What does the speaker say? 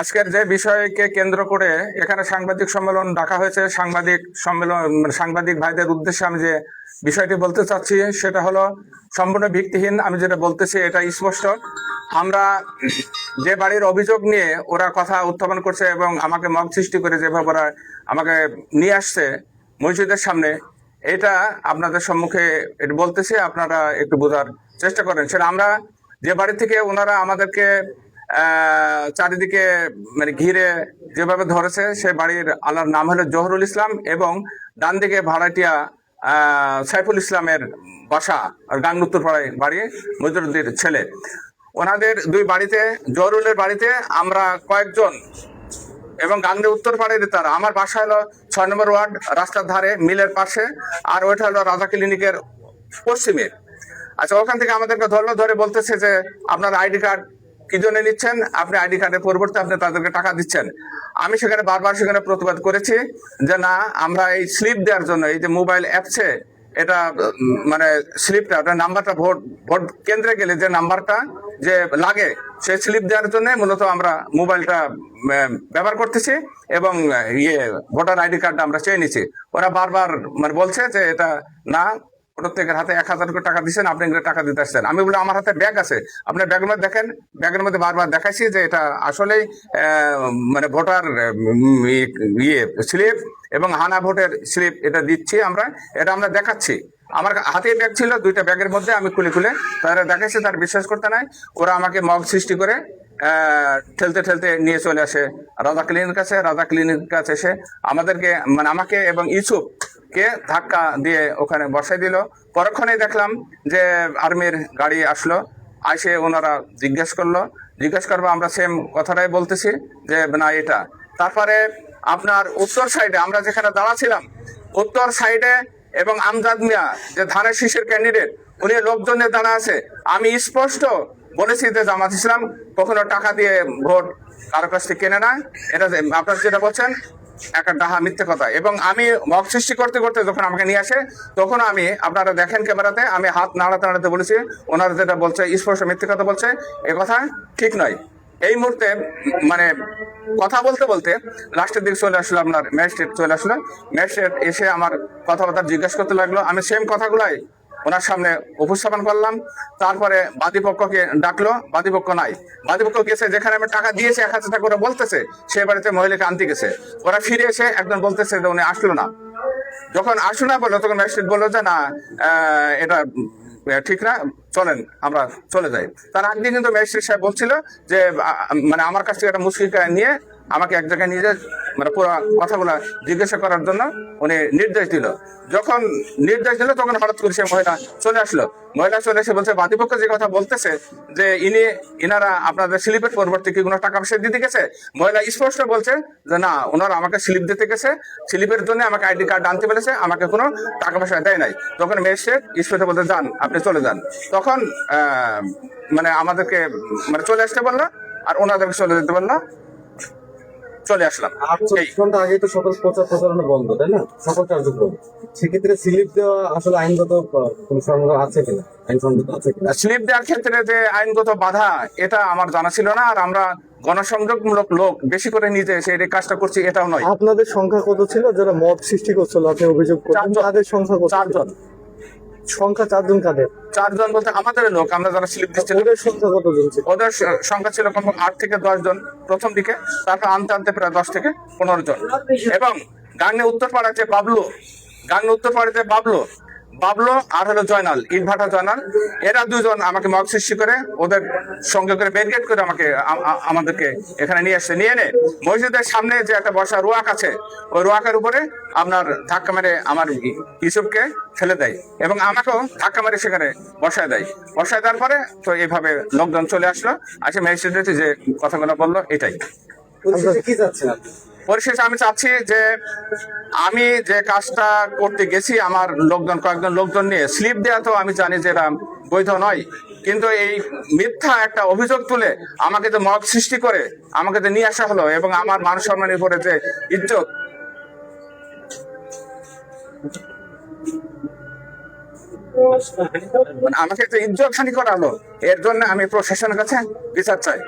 আজকের যে বিষয়কে কেন্দ্র করে এখানে সাংবাদিক সম্মেলন ডাকা হয়েছে, সাংবাদিক সম্মেলন মানে সাংবাদিক ভাইদের উদ্দেশ্যে আমি যে বিষয়টি বলতে চাচ্ছি সেটা হলো সম্পূর্ণ ভিত্তিহীন, আমি যেটা বলতেছি এটা স্পষ্ট। আমরা যে বাড়ির অভিযোগ নিয়ে ওরা কথা উত্থাপন করছে এবং আমাকে মগ সৃষ্টি করে যেভাবে ওরা আমাকে নিয়ে আসছে মসজিদের সামনে, এটা আপনাদের সম্মুখে এটা বলতেছি, আপনারা একটু বোঝার চেষ্টা করেন। সেটা আমরা যে বাড়ি থেকে ওনারা আমাদেরকে চারিদিকে মানে ঘিরে যেভাবে ধরেছে, সে বাড়ির আল্লাহর নাম হলো জহরুল ইসলাম এবং ডান দিকে ভাড়াটিয়া সাইফুল ইসলামের বাসা গাঙ্গুত্তর পাড়ায় বাড়ি মজুরুদ্দির ছেলে। ওনাদের দুই বাড়িতে, জহরুলের বাড়িতে আমরা কয়েকজন এবং গাঙ্গে উত্তর পাড়ের তারা। আমার বাসা হলো ছয় নম্বর ওয়ার্ড, রাস্তার ধারে, মিলের পাশে, আর ওইটা হলো রাজা ক্লিনিকের পশ্চিমে। আচ্ছা ওখান থেকে আমাদেরকে ধরলো, ধরে বলতেছে যে আপনার আইডি কার্ড কি জন্য নিচ্ছেন? আপনি আইডি কার্ডের পরিবর্তে আপনি তাদেরকে টাকা দিচ্ছেন। আমি সেখানে বারবার সেখানে প্রতিবাদ করেছি যে না, আমরা এই স্লিপ দেওয়ার জন্য, এই যে মোবাইল অ্যাপসে এটা মানে স্লিপটা ওটা নাম্বারটা ভোট ভোট কেন্দ্রে গেলে যে নাম্বারটা যে লাগে সেই স্লিপ দেওয়ার জন্য মূলত আমরা মোবাইলটা ব্যবহার করতেছি এবং ইয়ে ভোটার আইডি কার্ডটা আমরা চেয়ে নিছি ওরা বারবার মানে বলছে যে এটা না প্রত্যেকের হাতে এক হাজার করে টাকা দিচ্ছেন আপনি এগুলো টাকা দিতে আসছেন। আমি বলি আমার হাতে ব্যাগ আছে। আপনার ব্যাগের মধ্যে দেখেন, ব্যাগের মধ্যে বারবার দেখাইছি যে এটা আসলেই মানে ভোটার ইয়ে স্লিপ এবং হানা ভোটের স্লিপ এটা দিচ্ছি আমরা, এটা আমরা দেখাচ্ছি। আমার হাতে ব্যাগ ছিল, দুইটা ব্যাগের মধ্যে আমি খুলে খুলে তারা দেখাইছে, তার বিশ্বাস করতে নাই। ওরা আমাকে মগ সৃষ্টি করে ঠেলতে ঠেলতে নিয়ে চলে আসে। রাজা ক্লিনিক কাছে, রাজা ক্লিনিক কাছে এসে আমাদেরকে মানে আমাকে এবং ইসুফ কে ধাক্কা দিয়ে ওখানে বসাই দিল। পরক্ষণে দেখলাম যে আর্মির গাড়ি আসলো। আসে ওনারা জিজ্ঞেস করল। জিজ্ঞেস করব, আমরা সেম কথাটাই বলতেছি যে, না, এটা। তারপরে আপনার উত্তর সাইডে আমরা যেখানে দাঁড়াছিলাম, উত্তর সাইডে এবং আমজাদ মিয়া যে ধানের শীষের ক্যান্ডিডেট উনি লোকজনের দাঁড়া আছে। আমি স্পষ্ট বলেছি যে জামাত ইসলাম কখনো টাকা দিয়ে ভোট কারও কাছ থেকে কেনে না। এটা আপনারা যেটা বলছেন, একটা ডাহা মিথ্যে কথা। এবং আমি মগ সৃষ্টি করতে করতে যখন আমাকে নিয়ে আসে, তখন আমি, আপনারা দেখেন ক্যামেরাতে, আমি হাত নাড়াতে নাড়াতে বলেছি, ওনারা যেটা বলছে স্পর্শ মিথ্যে কথা বলছে, এ কথা ঠিক নয়। এই মুহূর্তে মানে কথা বলতে বলতে লাস্টের দিকে চলে আসলো আপনার ম্যাজিস্ট্রেট, চলে আসলো। ম্যাজিস্ট্রেট এসে আমার কথাবার্তা জিজ্ঞেস করতে লাগল। আমি সেম কথাগুলাই ওনার সামনে উপস্থাপন করলাম। তারপরে বাদীপক্ষকে ডাকলো, বাদীপক্ষ নাই। বাদীপক্ষ গেছে, যেখানে আমি টাকা দিয়েছি, এক হাজার টাকা করে বলতেছে, সে বাড়িতে মহিলাকে আনতে গেছে। ওরা ফিরে এসে একজন বলতেছে যে উনি আসলো না। যখন আসলো না বলল, তখন ম্যাজিস্ট্রেট বলল যে, না এটা ঠিক না, চলেন, আমরা চলে যাই। তার আগে কিন্তু ম্যাজিস্ট্রেট সাহেব বলছিল যে মানে আমার কাছ থেকে একটা মুশকিলটা নিয়ে আমাকে এক জায়গায় নিয়ে মানে পুরো কথাগুলো জিজ্ঞাসা করার জন্য উনি নির্দেশ দিল। যখন নির্দেশ দিল, তখন হঠাৎ করে সে মহিলা চলে আসলো। মহিলা চলে এসে বলছে, বাদীপক্ষ যে কথা বলতেছে যে ইনি, ইনারা আপনাদের স্লিপের পরিবর্তে কি কোনো টাকা পয়সা দিতে গেছে? মহিলা স্পষ্ট বলছে যে, না, ওনারা আমাকে স্লিপ দিতে গেছে। স্লিপের জন্য আমাকে আইডি কার্ড আনতে পেরেছে আমাকে কোনো টাকা পয়সা দেয় নাই। তখন ম্যাজিস্ট্রেট স্পষ্ট বলতে যান, আপনি চলে যান। তখন মানে আমাদেরকে মানে চলে আসতে বলল, আর ওনাদেরকে চলে যেতে বলল। চলে আসলাম। আটচল্লিশ ঘণ্টা আগে তো সকল প্রচার প্রচারণা বন্ধ তাই না? সকল কার্যক্রম। সেক্ষেত্রে স্লিপ দেওয়া আসলে আইনগত আছে কিনা? স্লিপ দেওয়ার ক্ষেত্রে যে আইনগত বাধা এটা আমার জানা ছিল না আর আমরা গণসংযোগমূলক লোক বেশি করে নিতে এসে এই কাজটা করছি এটাও নয়। আপনাদের সংখ্যা কত ছিল? যারা মব সৃষ্টি করছিল আপনি অভিযোগ করছেন তাদের সংখ্যা কত? চারজন। সংখ্যা চারজন কাদের? চারজন বলতে আমাদের লোক আমরা যারা স্লিপ দিচ্ছি ওদের সংখ্যা কতজন ছিল? ওদের সংখ্যা ছিল কম আট থেকে দশ জন প্রথম দিকে তারপর আনতে আনতে প্রায় দশ থেকে পনেরো জন। এবং গাঙ্গে উত্তর পাড়াতে বাবলু গাঙ্গে উত্তর পাড়াতে বাবলু বাবলু, আর হলো জয়নাল, ইটভাটা জয়নাল। এরা দুজন আমাকে মগ সৃষ্টি করে, ওদের সঙ্গে করে ব্যারিকেড করে আমাকে আমাদেরকে এখানে নিয়ে আসছে। নিয়ে এনে মসজিদের সামনে যে একটা বসা রোয়াক আছে, ওই রোয়াকের উপরে আপনার ধাক্কা মেরে আমার ই- ইসুফকে ফেলে দেয় এবং আমাকেও ধাক্কা মেরে সেখানে বসায় দেয়। বসায় দেওয়ার পরে তো এইভাবে লোকজন চলে আসলো, আসে ম্যাজিস্ট্রেট যে কথাগুলো বলল, এটাই। কি আপনি? পরিশেষে আমি চাচ্ছি যে আমি যে কাজটা করতে গেছি, আমার লোকজন, কয়েকজন লোকজন নিয়ে স্লিপ দেওয়া তো আমি জানি যে এটা বৈধ নয়। কিন্তু এই মিথ্যা একটা অভিযোগ তুলে আমাকে যে মত সৃষ্টি করে আমাকে যে নিয়ে আসা হলো এবং আমার মান সম্মানের উপরে যে ইজ্জত মানে আমাকে যে ইজ্জত হানি করা হলো, এর জন্য আমি প্রশাসনের কাছে বিচার চাই।